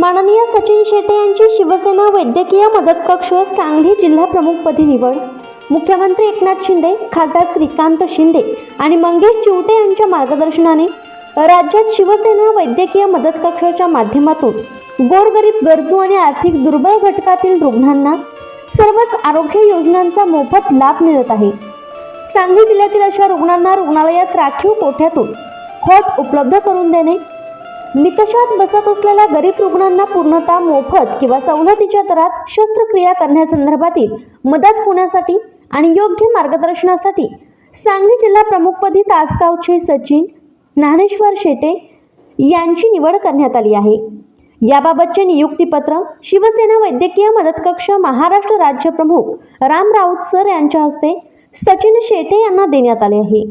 माननीय सचिन शेटे यांची शिवसेना वैद्यकीय मदत कक्ष सांगली जिल्हा प्रमुखपदी निवड. मुख्यमंत्री एकनाथ शिंदे खासदार श्रीकांत शिंदे आणि मंगेश चिवटे यांच्या मार्गदर्शनाने राज्यात शिवसेना वैद्यकीय मदत कक्षाच्या माध्यमातून गोरगरीब गरजू आणि आर्थिक दुर्बल घटकातील रुग्णांना सर्वच आरोग्य योजनांचा मोफत लाभ मिळत आहे. सांगली जिल्ह्यातील अशा रुग्णांना रुग्णालयात राखीव कोठ्यातून खत उपलब्ध करून देणे निकषात बसत असलेल्या गरीब रुग्णांना पूर्णतः मोफत किंवा सवलतीच्या दरात शस्त्रक्रिया करण्यासंदर्भातील मदत होण्यासाठी आणि योग्य मार्गदर्शनासाठी सांगली जिल्हा प्रमुखपदी तासगावचे सचिन ज्ञानेश्वर शेटे यांची निवड करण्यात आली आहे. याबाबतचे नियुक्तीपत्र शिवसेना वैद्यकीय मदत कक्ष महाराष्ट्र राज्य प्रमुख राम राऊत सर यांच्या हस्ते सचिन शेटे यांना देण्यात आले आहे.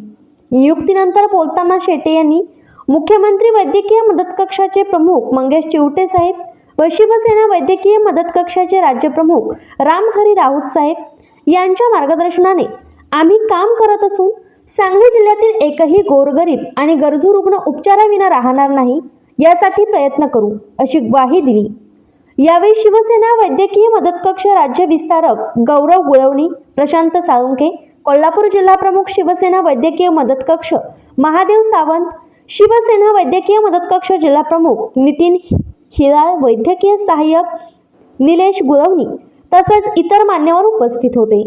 नियुक्तीनंतर बोलताना शेटे यांनी मुख्यमंत्री वैद्यकीय मदत कक्षाचे प्रमुख मंगेश चिवटे साहेब व शिवसेना वैद्यकीय मदत कक्षाचे राज्यप्रमुख रामहरी राऊत साहेब यांच्या मार्गदर्शनाने आम्ही काम करत असून सांगली जिल्ह्यातील एकही गोरगरीब आणि गरजू रुग्ण उपचाराविना राहणार नाही यासाठी प्रयत्न करू अशी ग्वाही दिली. यावेळी शिवसेना वैद्यकीय मदत कक्ष राज्य विस्तारक गौरव गुळवणी प्रशांत साळुंके कोल्हापूर जिल्हा प्रमुख शिवसेना वैद्यकीय मदत कक्ष महादेव सावंत शिवसेना वैद्यकीय मदत कक्ष जिल्हा प्रमुख नितीन हिराळ वैद्यकीय सहाय्यक निलेश गुरवणी तसेच इतर मान्यवर उपस्थित होते.